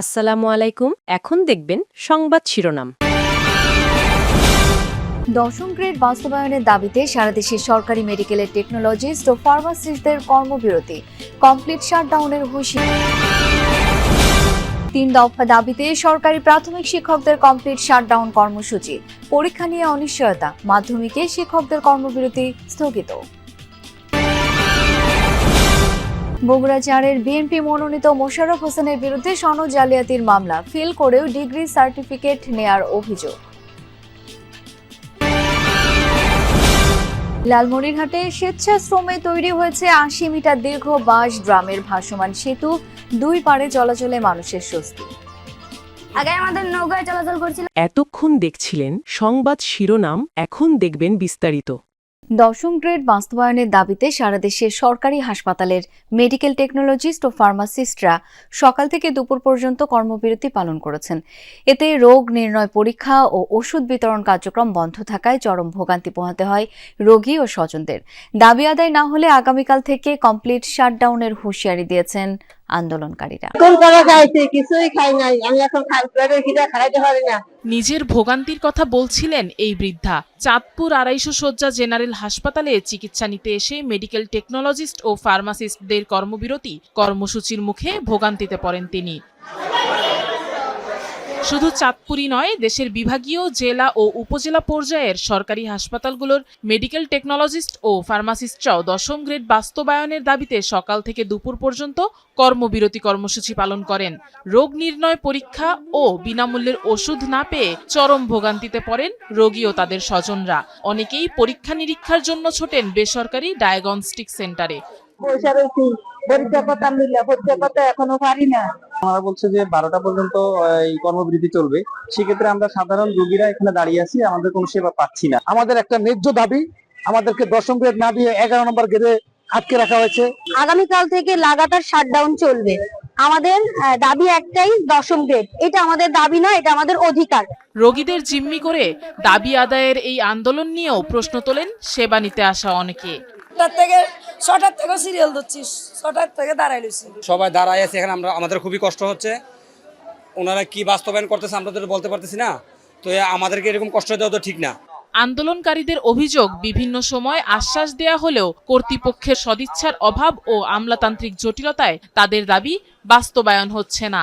আসসালামু আলাইকুম। এখন দেখবেন সংবাদ শিরোনাম। দশম গ্রেড বাস্তবায়নের দাবিতে সারা দেশে সরকারি মেডিকেলের টেকনোলজিস্ট ও ফার্মাসিস্টদের কর্মবিরতি, কমপ্লিট শাটডাউনের হুঁশিয়ারি। তিন দফা দাবিতে সরকারি প্রাথমিক শিক্ষকদের কমপ্লিট শাটডাউন কর্মসূচি, পরীক্ষা নিয়ে অনিশ্চয়তা, মাধ্যমিকে শিক্ষকদের কর্মবিরতি স্থগিত। বগুড়া চারের বিএনপি মনোনীত মোশাররফ হোসেনের বিরুদ্ধে সনদ জালিয়াতির মামলা ফিল করেও ডিগ্রি সার্টিফিকেট নেয়ার অভিযোগ। লালমনিরহাটে স্বেচ্ছাশ্রমে তৈরি হয়েছে আশি মিটার দীর্ঘ বাঁশ ড্রামের ভাসমান সেতু দুই পারে চলাচলে মানুষের স্বস্তি। আগে আমাদের নৌকায় চলাচল করছিল। এতক্ষণ দেখছিলেন সংবাদ শিরোনাম এখন দেখবেন বিস্তারিত। দশম গ্রেড বাস্তবায়নের দাবিতে সারা দেশের সরকারি হাসপাতালের মেডিকেল টেকনোলজিস্ট ও ফার্মাসিস্টরা সকাল থেকে দুপুর পর্যন্ত কর্মবিরতি পালন করেছেন। এতে রোগ নির্ণয় পরীক্ষা ও ওষুধ বিতরণ কার্যক্রম বন্ধ থাকায় চরম ভোগান্তি পোহাতে হয় রোগী ও স্বজনদের। দাবি আদায় না হলে আগামীকাল থেকে কমপ্লিট শাটডাউনের হুঁশিয়ারি দিয়েছেন আন্দোলনকারীরা। নিজের ভোগান্তির কথা বলছিলেন এই বৃদ্ধা। চাঁদপুর আড়াইশো শয্যা জেনারেল হাসপাতালে চিকিৎসা নিতে এসে মেডিকেল টেকনোলজিস্ট ও ফার্মাসিস্টদের কর্মবিরতি কর্মসূচির মুখে ভোগান্তিতে পড়েন তিনি। শুধু চাঁদপুরই নয়, দেশের বিভাগীয় জেলা ও উপজেলা পর্যায়ের সরকারি হাসপাতালগুলোর মেডিকেল টেকনোলজিস্ট ও ফার্মাসিস্টরাও দশম গ্রেড বাস্তবায়নের দাবিতে সকাল থেকে দুপুর পর্যন্ত কর্মবিরতি কর্মসূচি পালন করেন। রোগ নির্ণয় পরীক্ষা ও বিনামূল্যের ওষুধ না পেয়ে চরম ভোগান্তিতে পড়েন রোগী ও তাদের স্বজনরা। অনেকেই পরীক্ষা নিরীক্ষার জন্য ছোটেন বেসরকারি ডায়াগনস্টিক সেন্টারে পয়সা রয়েছি। পরীক্ষা নিলে পরীক্ষা এখনও পারি না। আমরা বলছে যে বারোটা পর্যন্ত এই কর্মবিরতি চলবে। সেক্ষেত্রে আমরা সাধারণ রোগীরা এখানে দাঁড়িয়ে আছি আমাদের কোনো সেবা পাচ্ছি না। আমাদের একটা ন্যায্য দাবি আমাদেরকে দশম গ্রেড না দিয়ে এগারো নম্বর গ্রেডে আটকে রাখা হয়েছে। আগামীকাল থেকে লাগাতার শাটডাউন চলবে। আমাদের আহ, দাবি একটাই দশম গ্রেড। এটা আমাদের দাবি নয় এটা আমাদের অধিকার। রোগীদের জিম্মি করে দাবি আদায়ের এই আন্দোলন নিয়েও প্রশ্ন তোলেন সেবা নিতে আসা অনেকে। ছটার থেকে ছটার থেকে সিরিয়াল ধরছি ছটার থেকে দাঁড়াই লইছি সবাই দাঁড়ায় আছে এখানে আমরা আমাদের খুবই কষ্ট হচ্ছে। ওনারা কি বাস্তবায়ন করতেছে আমরা তো বলতে পারতেছি না। তো আমাদেরকে এরকম কষ্ট দেওয়া তো ঠিক না। আন্দোলনকারীদের অভিযোগ বিভিন্ন সময় আশ্বাস দেয়া হলেও কর্তৃপক্ষের সদিচ্ছার অভাব ও আমলাতান্ত্রিক জটিলতায় তাদের দাবি বাস্তবায়ন হচ্ছে না।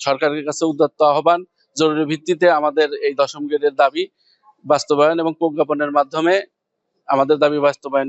সরকারের কাছে উদ্যত্ত আহ্বান জরুরি ভিত্তিতে আমাদের এই দশম গ্রেডের দাবি বাস্তবায়ন এবং প্রজ্ঞাপনের মাধ্যমে আমাদের দাবি বাস্তবায়ন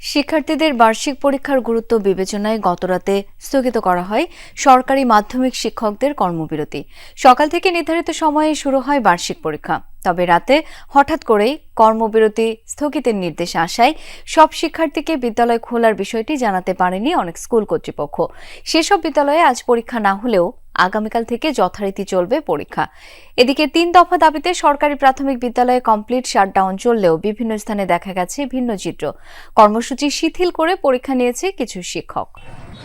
শিক্ষার্থীদের বার্ষিক পরীক্ষার গুরুত্ব বিবেচনায় গতরাতে স্থগিত করা হয় সরকারি মাধ্যমিক শিক্ষকদের কর্মবিরতি। সকাল থেকে নির্ধারিত সময়ে শুরু হয় বার্ষিক পরীক্ষা। তবে রাতে হঠাৎ করেই কর্মবিরতি স্থগিতের নির্দেশ আসায় সব শিক্ষার্থীকে বিদ্যালয় খোলার বিষয়টি জানাতে পারেনি অনেক স্কুল কর্তৃপক্ষ। সেসব বিদ্যালয়ে আজ পরীক্ষা না হলেও আগামীকাল থেকে যথারীতি চলবে পরীক্ষা। এদিকে তিন দফা দাবিতে সরকারি প্রাথমিক বিদ্যালয়ে কমপ্লিট শাটডাউন চললেও বিভিন্ন স্থানে দেখা গেছে ভিন্ন চিত্র। কর্মসূচি শিথিল করে পরীক্ষা নিয়েছে কিছু শিক্ষক।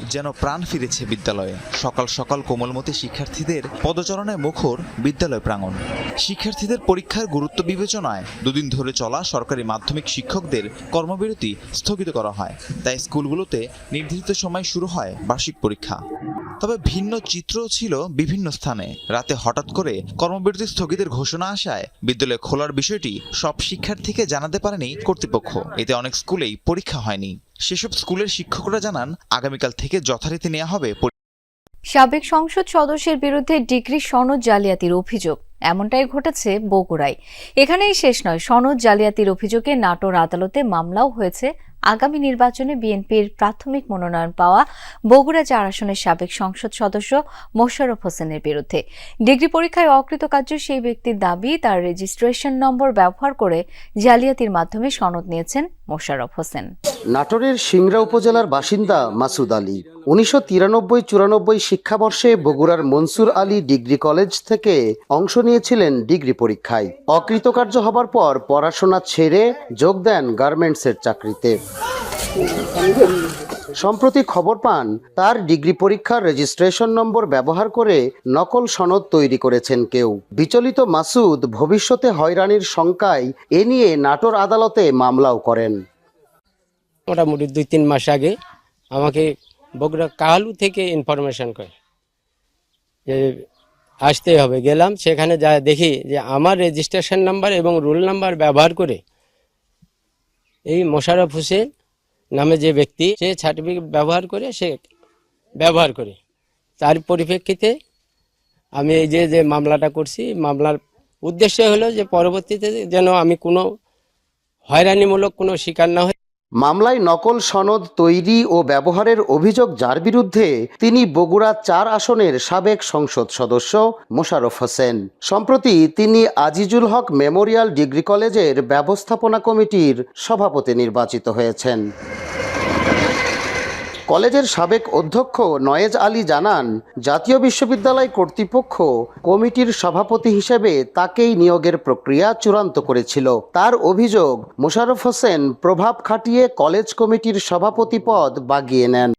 যেন প্রাণ ফিরেছে বিদ্যালয়ে। সকাল সকাল কোমলমতি শিক্ষার্থীদের পদচারণায় মুখর বিদ্যালয় প্রাঙ্গণ। শিক্ষার্থীদের পরীক্ষার গুরুত্ব বিবেচনায় দুদিন ধরে চলা সরকারি মাধ্যমিক শিক্ষকদের কর্মবিরতি স্থগিত করা হয়। তাই স্কুলগুলোতে নির্ধারিত সময় শুরু হয় বার্ষিক পরীক্ষা। তবে ভিন্ন চিত্রও ছিল বিভিন্ন স্থানে। রাতে হঠাৎ করে কর্মবিরতি স্থগিতের ঘোষণা আসায় বিদ্যালয় খোলার বিষয়টি সব শিক্ষার্থীকে জানাতে পারেনি কর্তৃপক্ষ। এতে অনেক স্কুলেই পরীক্ষা হয়নি। সেসব স্কুলের শিক্ষকরা জানান, আগামীকাল থেকে যথারীতি নেওয়া হবে সাবেক সংসদ সদস্যের বিরুদ্ধে ডিগ্রি সনদ জালিয়াতির অভিযোগ। এমনটাই ঘটেছে বগুড়ায়। এখানেই শেষ নয়, সনদ জালিয়াতির অভিযোগে নাটোর আদালতে মামলাও হয়েছে। আগামী নির্বাচনে বিএনপির প্রাথমিক মনোনয়ন পাওয়া বগুড়া চার আসনের সাবেক সংসদ সদস্য মোশাররফ হোসেনের বিরুদ্ধে। ডিগ্রি পরীক্ষায় অকৃতকার্য সেই ব্যক্তির দাবি, তার রেজিস্ট্রেশন নম্বর ব্যবহার করে জালিয়াতির মাধ্যমে সনদ নিয়েছেন মোশাররফ হোসেন। নাটোরের সিংড়া উপজেলার বাসিন্দা মাসুদ আলী। উনিশশো তিরানব্বই চুরানব্বই শিক্ষাবর্ষে বগুড়ার মনসুর আলী ডিগ্রি কলেজ থেকে অংশ নিয়েছিলেন ডিগ্রি পরীক্ষায়। অকৃতকার্য হবার পর পড়াশোনা ছেড়ে যোগ দেন গার্মেন্টসের চাকরিতে। সম্প্রতি খবর পান, তার ডিগ্রি পরীক্ষার রেজিস্ট্রেশন নম্বর ব্যবহার করে নকল সনদ তৈরি করেছেন কেউ। বিচলিত মাসুদ ভবিষ্যতে হয়রানির শঙ্কায় এ নিয়ে নাটোর আদালতে মামলাও করেন। মোটামুটি দুই তিন মাস আগে আমাকে বগুড়া কাহালু থেকে ইনফরমেশন করে যে আসতে হবে। গেলাম, সেখানে যা দেখি যে আমার রেজিস্ট্রেশন নাম্বার এবং রোল নাম্বার ব্যবহার করে এই মোশাররফ হোসেন নামে যে ব্যক্তি, সে সার্টিফিকেট ব্যবহার করে, সে ব্যবহার করে। তার পরিপ্রেক্ষিতে আমি এই যে যে মামলাটা করছি, মামলার উদ্দেশ্য হলো যে পরবর্তীতে যেন আমি কোনো হয়রানিমূলক কোনো শিকার না হই। মামলায় নকল সনদ তৈরি ও ব্যবহারের অভিযোগ যার বিরুদ্ধে তিনি বগুড়া চার আসনের সাবেক সংসদ সদস্য মোশারফ হোসেন। সম্প্রতি তিনি আজিজুল হক মেমোরিয়াল ডিগ্রি কলেজের ব্যবস্থাপনা কমিটির সভাপতি নির্বাচিত হয়েছেন। কলেজের সাবেক অধ্যক্ষ নয়েজ আলী জানান, জাতীয় বিশ্ববিদ্যালয় কর্তৃপক্ষ কমিটির সভাপতি হিসেবে তাকেই নিয়োগের প্রক্রিয়া চূড়ান্ত করেছিল। তার অভিযোগ মোশারফ হোসেন প্রভাব খাটিয়ে কলেজ কমিটির সভাপতি পদ বাগিয়ে নেন।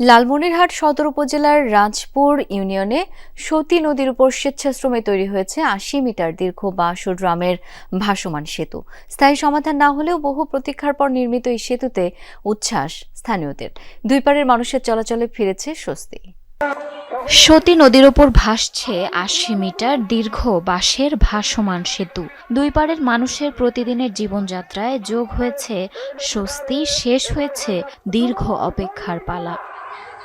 লালমনিরহাট সদর উপজেলার রাজপুর ইউনিয়নে সতী নদীর উপর স্বেচ্ছাশ্রমে তৈরি হয়েছে আশি মিটার দীর্ঘ বাঁশ ড্রামের ভাসমান সেতু। স্থায়ী সমাধান না হলেও বহু প্রতীক্ষার পর নির্মিত এই সেতুতে উচ্ছ্বাস স্থানীয়দের। দুই পারের মানুষের চলাচলে ফিরেছে স্বস্তি। সতী নদীর ওপর ভাসছে আশি মিটার দীর্ঘ বাঁশের ভাসমান সেতু। দুই পাড়ের মানুষের প্রতিদিনের জীবনযাত্রায় যোগ হয়েছে স্বস্তি, শেষ হয়েছে দীর্ঘ অপেক্ষার পালা।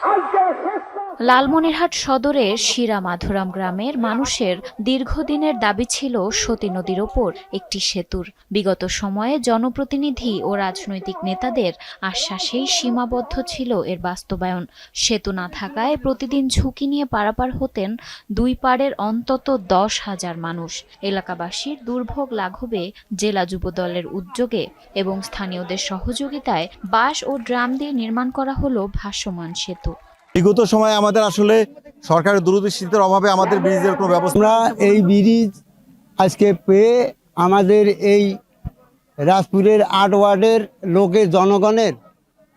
I guess লালমনিরহাট সদরের শিরা মাধুরাম গ্রামের মানুষের দীর্ঘদিনের দাবি ছিল সতী নদীর ওপর একটি সেতুর। বিগত সময়ে জনপ্রতিনিধি ও রাজনৈতিক নেতাদের আশ্বাসেই সীমাবদ্ধ ছিল এর বাস্তবায়ন। সেতু না থাকায় প্রতিদিন ঝুঁকি নিয়ে পারাপার হতেন দুই পাড়ের অন্তত দশ হাজার মানুষ। এলাকাবাসীর দুর্ভোগ লাঘবে জেলা যুবদলের উদ্যোগে এবং স্থানীয়দের সহযোগিতায় বাঁশ ও ড্রাম দিয়ে নির্মাণ করা হলো ভাসমান সেতু। বিগত সময় আমাদের আসলে সরকারের দূরদৃষ্টির অভাবে আমাদের ব্রিজের কোনো ব্যবস্থা আমরা এই ব্রিজ আজকে পেয়ে আমাদের এই রাজপুরের আট ওয়ার্ডের লোকের জনগণের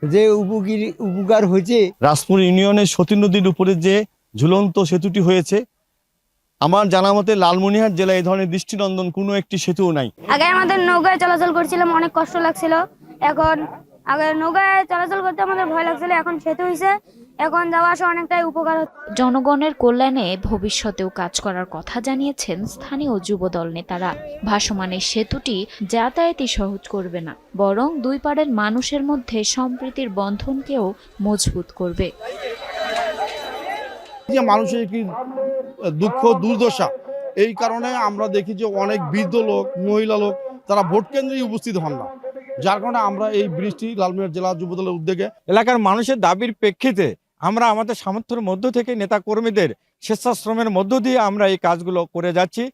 যে উপকারী উপকার হয়েছে রাজপুর ইউনিয়নের সতী নদীর উপরে যে ঝুলন্ত সেতুটি হয়েছে আমার জানা মতে লালমনিরহাট জেলায় এই ধরনের দৃষ্টিনন্দন কোনো একটি সেতুও নাই। আগে আমাদের নৌকায় চলাচল করছিলাম অনেক কষ্ট লাগছিল। এখন আগে নৌকায় চলাচল করতে আমাদের ভয় লাগছিল এখন সেতু হয়েছে এখন যাওয়া আসা অনেকটাই উপকার জনগণের কল্যাণে ভবিষ্যতেও কাজ করার কথা জানিয়েছেন স্থানীয় যুবদল নেতারা। ভাসমান এই সেতুটি যাতায়াতই সহজ করবে না বরং দুই পাড়ের মানুষের মধ্যে সম্প্রীতির বন্ধনকেও মজবুত করবে। যে মানুষের কি দুঃখ দুর্দশা এই কারণে আমরা দেখি যে অনেক বৃদ্ধ লোক মহিলা লোক তারা ভোট কেন্দ্রে উপস্থিত হন না। যার কারণে আমরা এই বৃষ্টি লালমিয়ার জেলা যুবদলের উদ্যোগে এলাকার মানুষের দাবির প্রেক্ষিতে আমরা আমাদের সামর্থ্যের মধ্য থেকে নেতা কর্মীদের স্বেচ্ছাশ্রমের মধ্য দিয়ে আমরা এই কাজগুলো করে যাচ্ছি।